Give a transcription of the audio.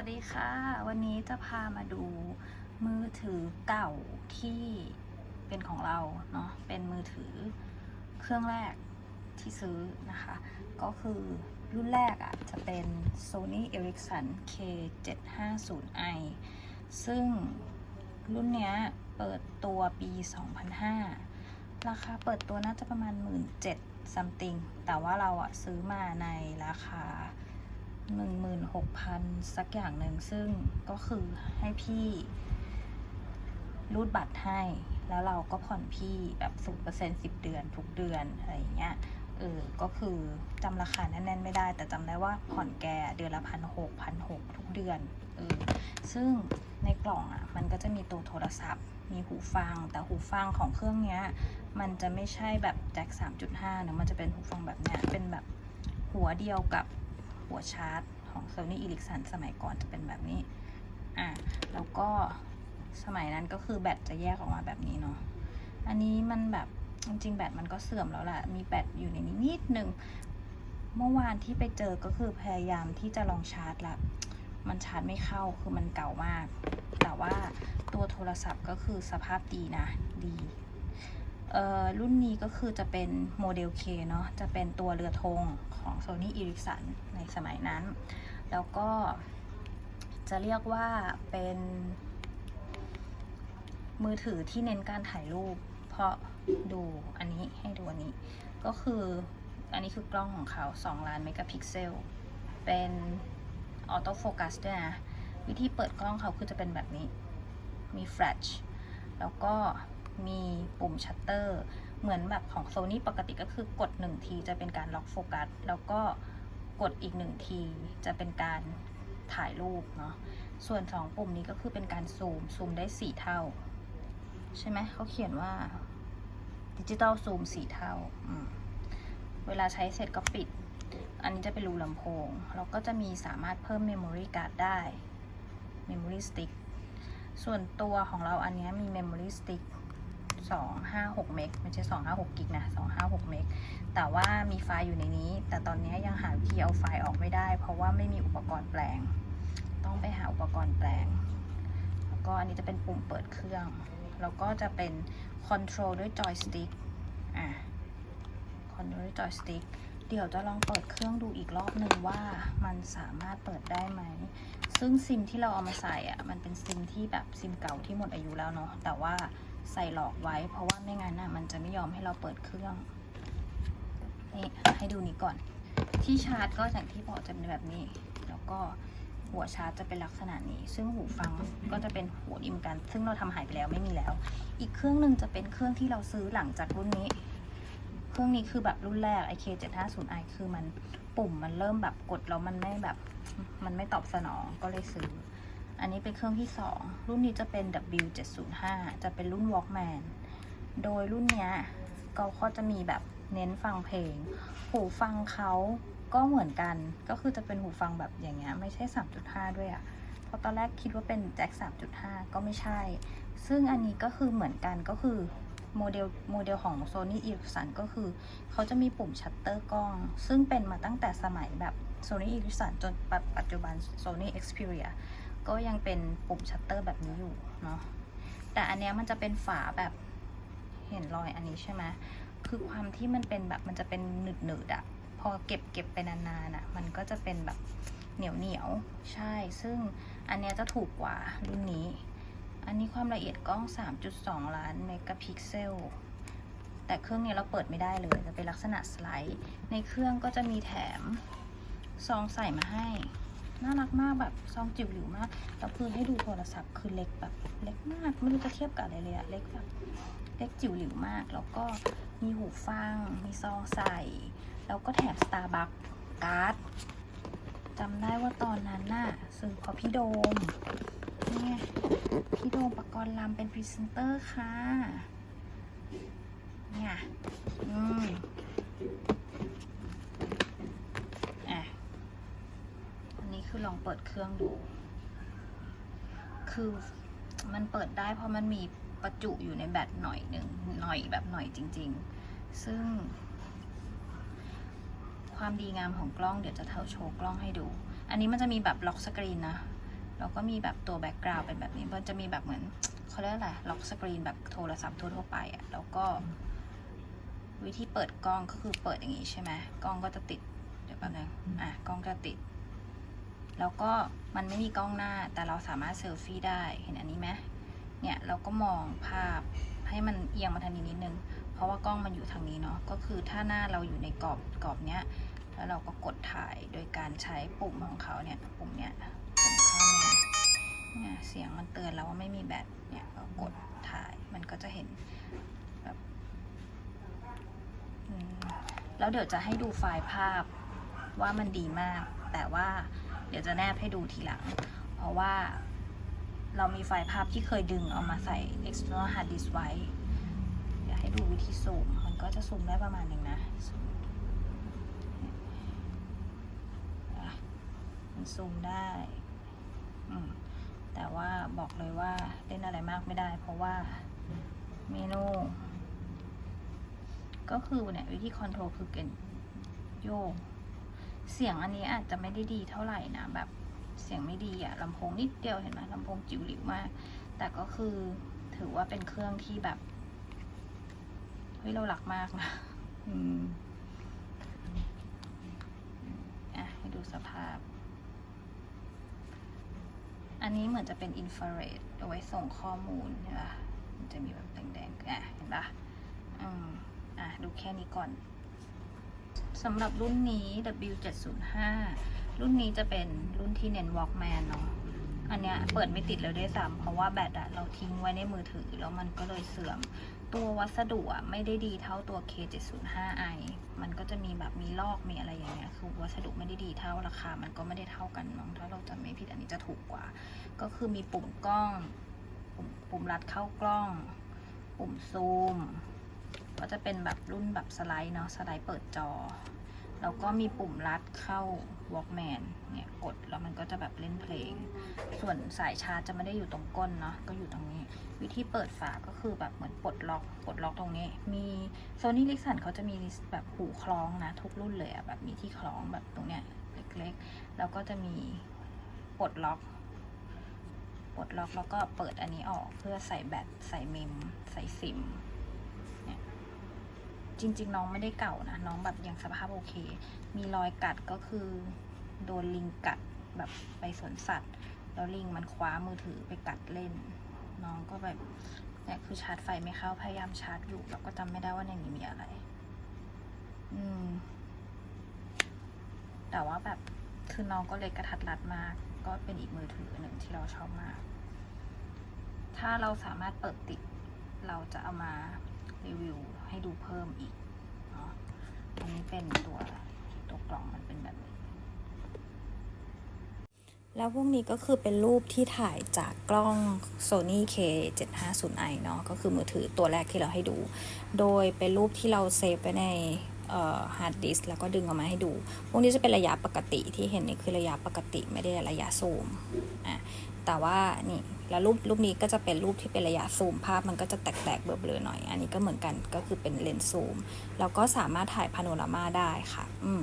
สวัสดีค่ะ วันนี้จะพามาดูมือถือเก่าที่เป็นของเราเนาะเป็นมือถือเครื่องแรกที่ซื้อนะคะ ก็คือรุ่นแรกอะ่ะจะเป็น Sony Ericsson K750i ซึ่งรุ่นเนี้ยเปิดตัวปี 2005 ราคาเปิดตัวน่าจะประมาณ 17,000 something แต่ว่าเราอะซื้อมาในราคา 16,000 สักอย่างหนึ่งซึ่งก็คือให้พี่รูดบัตรให้ แล้วเราก็ผ่อนพี่แบบ0% 10เดือนทุกเดือนอะไรอย่างเงี้ยเออก็คือจำราคาแน่นๆไม่ได้ แต่จำได้ว่าผ่อนแกเดือนละพันหกพันหกทุกเดือนเออซึ่งในกล่องอะมันก็จะมีตัวโทรศัพท์ มีหูฟัง แต่หูฟังของเครื่องเนี้ย มันจะไม่ใช่แบบแจ็ค3.5นะมันจะเป็นหูฟังแบบเนี้ยเป็นแบบหัวเดียวกับ หัวชาร์จของ Sony Ericsson สมัยก่อนจะเป็นแบบนี้ อะ แล้วก็สมัยนั้นก็คือแบตจะแยกออกมาแบบนี้เนาะ อันนี้มันแบบจริงๆแบตมันก็เสื่อมแล้วแหละมีแบตอยู่ในนี้นิดนึง เมื่อวานที่ไปเจอก็คือพยายามที่จะลองชาร์จละ มันชาร์จไม่เข้า คือมันเก่ามาก แต่ว่าตัวโทรศัพท์ก็คือสภาพดีนะ ดี รุ่นนี้ก็คือจะเป็นโมเดล K เนาะจะเป็นตัวเรือธงของ Sony Ericsson ในสมัยนั้น แล้วก็จะเรียกว่าเป็น มือถือที่เน้นการถ่ายรูป เพราะดูอันนี้ให้ดูอันนี้ ก็คืออันนี้คือกล้องของเขา 2 ล้านเมกะพิกเซล เป็นออโต้โฟกัสด้วยนะ วิธีเปิดกล้องเขาคือจะเป็นแบบนี้ มีแฟลช แล้วก็ มีปุ่มชัตเตอร์เหมือนแบบของ Sony ปกติก็คือกด 1 ทีจะเป็นการล็อกโฟกัสแล้วก็กดอีก 1 ทีจะเป็นการถ่ายรูปเนาะส่วน 2 ปุ่มนี้ก็คือเป็นการซูม ซูมได้ 4 เท่า ใช่ไหมเขาเขียนว่าดิจิตอลซูม 4 เท่า เวลาใช้เสร็จก็ปิด อันนี้จะเป็นรูลำโพงแล้วก็จะมีสามารถเพิ่ม Memory Card ได้ Memory Stick ส่วนตัวของเราอันนี้มี Memory Stick 256 เมกไม่ใช่ 256 กิกนะ 256 เมก แต่ว่ามีไฟล์อยู่ในนี้ แต่ตอนนี้ยังหาวิธีเอาไฟล์ออกไม่ได้ เพราะว่าไม่มีอุปกรณ์แปลง ต้องไปหาอุปกรณ์แปลง แล้วก็อันนี้จะเป็นปุ่มเปิดเครื่อง แล้วก็จะเป็น Control ด้วยจอยสติ๊ก อะ Control ด้วยจอยสติ๊ก เดี๋ยวจะลองเปิดเครื่องดูอีกรอบหนึ่งว่ามันสามารถเปิดได้ไหมซึ่งซิมที่เราเอามาใส่อะ มันเป็นซิมที่แบบซิมเก่าที่หมดอายุแล้วเนาะ แต่ว่า ใส่หลอกไว้ เพราะว่าไม่งั้นน่ะมันจะไม่ยอมให้เราเปิดเครื่อง นี่ให้ดูนี้ก่อน ที่ชาร์จก็อย่างที่บอกจะเป็นแบบนี้ แล้วก็หัวชาร์จจะเป็นลักษณะนี้ ซึ่งหูฟังก็จะเป็นหัวดิมกัน ซึ่งเราทำหายไปแล้วไม่มีแล้ว อีกเครื่องหนึ่งจะเป็นเครื่องที่เราซื้อหลังจากรุ่นนี้ เครื่องนี้คือแบบรุ่นแรก IK750i คือมันปุ่มมันเริ่มแบบกดแล้วมันไม่แบบ มันไม่ตอบสนองก็เลยซื้อ อันนี้เป็นเครื่องที่ 2 รุ่นนี้จะเป็น W705 จะเป็นรุ่น Walkman โดยรุ่นเนี้ยก็ก็จะมีแบบเน้นฟังเพลง หูฟังเขาก็เหมือนกัน ก็คือจะเป็นหูฟังแบบอย่างเงี้ยไม่ใช่ 3.5 ด้วยอะ่ะเพราะตอนแรกคิดว่าเป็นแจ็ค3.5 ก็ไม่ใช่ ซึ่งอันนี้ก็คือเหมือนกันก็คือโมเดลโมเดลของ Sony Ericsson ก็คือ เขาจะมีปุ่มชัตเตอร์กล้อง ซึ่งเป็นมาตั้งแต่สมัยแบบ Sony Ericsson จนปัจปัจจุบัน Sony Xperia ก็ยังเป็นปุ่มชัตเตอร์แบบนี้อยู่เนาะแต่อันเนี้ยมันจะเป็นฝาแบบเห็นรอยอันนี้ใช่ไหมคือความที่มันเป็นแบบมันจะเป็นหนืดหนืดๆอะพอเก็บเก็บไปนานๆอะมันก็จะเป็นแบบเหนียวเหนียวใช่ ซึ่งอันเนี้ยจะถูกกว่ารุ่นนี้ อันนี้ความละเอียดกล้อง 3.2 ล้านเมกะพิกเซลแต่เครื่องนี้เราเปิดไม่ได้เลย จะเป็นลักษณะสไลด์ ในเครื่องก็จะมีแถมซองใส่มาให้ น่ารักมากแบบซองจิ๋วหลิวมากแล้วคือให้ดูโทรศัพท์คือเล็กแบบเล็กมากไม่รู้จะเทียบกับอะไรเลยอะเล็กแบบเล็กจิ๋วหลิวมาก แล้วก็มีหูฟัง มีซองใส่ แล้วก็แถม Starbucks การ์ดจำได้ว่าตอนนั้นน่ะซื้อเพราะพี่โดมเนี่ยพี่โดมปกรณ์ลำเป็นพรีเซนเตอร์ค่ะ เนี่ยอืมอะ อันนี้คือลอง เปิดเครื่องดู คือมันเปิดได้เพราะมันมีประจุอยู่ในแบตหน่อยหนึ่งหน่อยแบบหน่อยจริง ๆ ซึ่ง ความดีงามของกล้องเดี๋ยวจะเท่าโชว์กล้องให้ดู อันนี้มันจะมีแบบล็อกสกรีนนะแล้วก็มีแบบตัวแบ็กกราวด์เป็นแบบนี้ มันจะมีแบบเหมือนเขาเรียกอะไรล็อกสกรีนแบบโทรศัพท์ทั่วๆไปอะ่ะ แล้วก็ วิธีเปิดกล้องก็คือเปิดอย่างนี้ใช่ไหมกล้องก็จะติด เดี๋ยวแป๊บนึงอะกล้องจะติด แล้วก็มันไม่มีกล้องหน้าแต่เราสามารถเซลฟี่ได้เห็นอันนี้ไหมเนี่ยเราก็มองภาพให้มันเอียงมาทางนี้นิดนึง เพราะว่ากล้องมันอยู่ทางนี้เนาะก็คือถ้าหน้าเราอยู่ในกรอบกรอบเนี้ยแล้วเราก็กดถ่ายโดยการใช้ปุ่มของเขาเนี่ยปุ่มเนี้ยปุ่มข้าเนี้ยเนี่ยเสียงมันเตือนเราว่าไม่มีแบตเนี่ยก็กดถ่ายมันก็จะเห็นแบบแล้วเดี๋ยวจะให้ดูไฟล์ภาพว่ามันดีมาก แต่ว่า เดี๋ยวจะแนบให้ดูทีหลัง เพราะว่าเรามีไฟล์ภาพที่เคยดึงเอามาใส่ external hard disk ไว้ เดี๋ยวให้ดูวิธีซูม มันก็จะซูมได้ประมาณหนึ่งนะซูมอะมันซูมได้ แต่ว่าบอกเลยว่าเล่นอะไรมากไม่ได้ เพราะว่าเมนูก็คือเนี่ยวิธีคอนโทรลคือเกนโยก เสียงอันนี้อาจจะไม่ได้ดีเท่าไหร่นะแบบเสียงไม่ดีอะลำโพงนิดเดียวเห็นไหมลำโพงจิ๋วหลิวมาก แต่ก็คือถือว่าเป็นเครื่องที่แบบเฮ้ยเราหลักมากนะอืมอะให้ดูสภาพ อันนี้เหมือนจะเป็นอินฟราเรดเอาไว้ส่งข้อมูลใช่ปะมันจะมีแบบแดงๆอะเห็นปะอืมอะดูแค่นี้ก่อน สำหรับรุ่นนี้ W705 รุ่นนี้จะเป็นรุ่นที่เน้น Walkman เนาะ อันเนี้ยเปิดไม่ติดเลยด้วยซ้ำเพราะว่าแบตอะเราทิ้งไว้ในมือถือ แล้วมันก็เลยเสื่อม ตัววัสดุอะไม่ได้ดีเท่าตัว K705i มันก็จะมีแบบมีลอกมีอะไรอย่างเงี้ย คือวัสดุไม่ได้ดีเท่าราคา มันก็ไม่ได้เท่ากันน้อง ถ้าเราจำไม่ผิดอันนี้จะถูกกว่า ก็คือมีปุ่มกล้อง ปุ่มปุ่มรัดเข้ากล้อง ปุ่มซูม ก็จะเป็นแบบรุ่นแบบสไลด์เนาะสไลด์เปิดจอ แล้วก็มีปุ่มรัดเข้า Walkman เนี่ยกดแล้วมันก็จะแบบเล่นเพลง ส่วนสายชาร์จจะไม่ได้อยู่ตรงก้นเนาะก็อยู่ตรงนี้ วิธีเปิดฝาก็คือแบบเหมือนปลดล็อกปลดล็อกตรงนี้ มีโซนี่ลิสันเขาจะมีแบบหูคล้องนะทุกรุ่นเลยอะแบบมีที่คล้องแบบตรงเนี้ยเล็กๆ แล้วก็จะมีปลดล็อกปลดล็อกแล้วก็เปิดอันนี้ออกเพื่อใส่แบตใส่เมม ใส่ซิม จริง ๆ น้องไม่ได้เก่านะ น้องแบบยังสภาพโอเค มีรอยกัดก็คือ โดนลิงกัดแบบไปสวนสัตว์ แล้วลิงมันคว้ามือถือไปกัดเล่น น้องก็แบบเนี่ยคือชาร์จไฟไม่เข้าพยายามชาร์จอยู่แล้วก็จำไม่ได้ว่าในนี้มีอะไร อืม แต่ว่าแบบคือน้องก็เล็กกระทัดรัดมาก ก็เป็นอีกมือถือหนึ่งที่เราชอบมาก ถ้าเราสามารถเปิดติดเราจะเอามา รีวิวให้ดูเพิ่มอีกเนาะอันนี้เป็นตัวตัวกล่องมันเป็นแบบนี้ แล้วพวกนี้ก็คือเป็นรูปที่ถ่ายจากกล้อง Sony K750i เนาะก็คือมือถือตัวแรกที่เราให้ดู โดยเป็นรูปที่เราเซฟไว้ใน ฮาร์ดดิสแล้วก็ดึงออกมาให้ดู พวกนี้จะเป็นระยะปกติที่เห็นนี่คือระยะปกติไม่ได้ระยะซูมอะแต่ว่านี่แล้วรูปรูปนี้ก็จะเป็นรูปที่เป็นระยะซูมภาพมันก็จะแตกๆเบลอๆหน่อย อันนี้ก็เหมือนกันก็คือเป็นเลนส์ซูม แล้วก็สามารถถ่ายพาโนรามาได้ค่ะ อืม